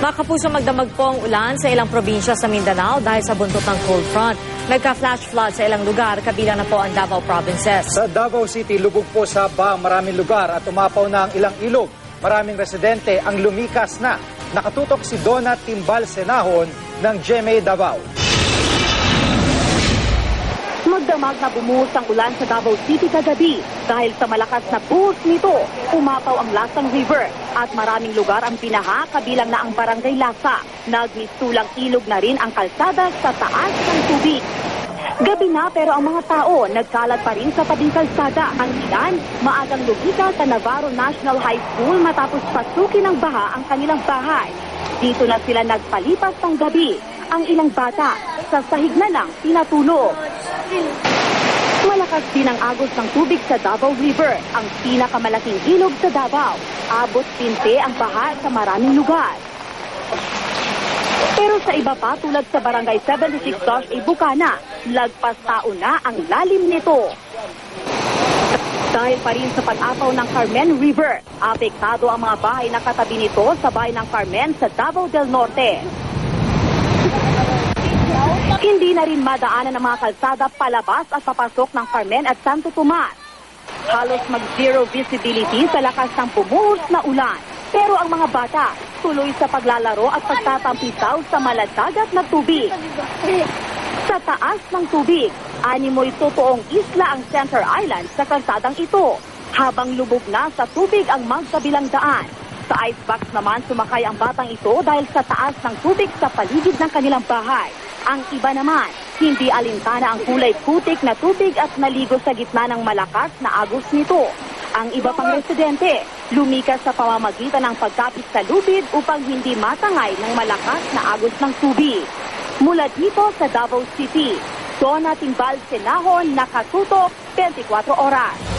Makapuso magdamag po ang ulan sa ilang probinsya sa Mindanao dahil sa buntot ng cold front. Nagka-flash flood sa ilang lugar, kabilang na po ang Davao provinces. Sa Davao City, lubog po sa ba maraming lugar at umapaw na ang ilang ilog. Maraming residente ang lumikas na. Nakatutok si Donna Timbal Senahon ng GMA Davao. Magdamag na bumuhos ang ulan sa Davao City kagabi dahil sa malakas na buhos nito, umapaw ang Lasang River at maraming lugar ang pinaha kabilang na ang Barangay Lasa. Nagmistulang ilog na rin ang kalsada sa taas ng tubig. Gabi na pero ang mga tao nagkalat pa rin sa tabing kalsada. Ang ilan, maagang lumika sa Navarro National High School matapos pasukin ng baha ang kanilang bahay. Dito na sila nagpalipas ng gabi. Ang ilang bata, sa sahig na lang pinatulog. Malakas din ang agos ng tubig sa Davao River, ang pinakamalaking ilog sa Davao. Abot pinte ang baha sa maraming lugar. Pero sa iba pa tulad sa Barangay 76 Dosh Bukana, lagpas tao na ang lalim nito. Dahil pa rin sa pag-apaw ng Carmen River, apektado ang mga bahay na katabi nito sa bahay ng Carmen sa Davao del Norte. Na rin madaanan ang mga kalsada palabas at papasok ng Carmen at Santo Tomas. Halos mag-zero visibility sa lakas ng pumuhos na ulan. Pero ang mga bata, tuloy sa paglalaro at pagtatampisaw sa malatagat na tubig. Sa taas ng tubig, animoy totoong isla ang Center Island sa kalsadang ito. Habang lubog na sa tubig ang magkabilang daan. Sa icebox naman sumakay ang batang ito dahil sa taas ng tubig sa paligid ng kanilang bahay. Ang iba naman, hindi alintana ang kulay putik na tubig at naligo sa gitna ng malakas na agos nito. Ang iba pang residente, lumikas sa pamamagitan ng pagkapit sa lubid upang hindi matangay ng malakas na agos ng tubig. Mula dito sa Davao City, Donna Timbal Senahon, nakatutok 24 oras.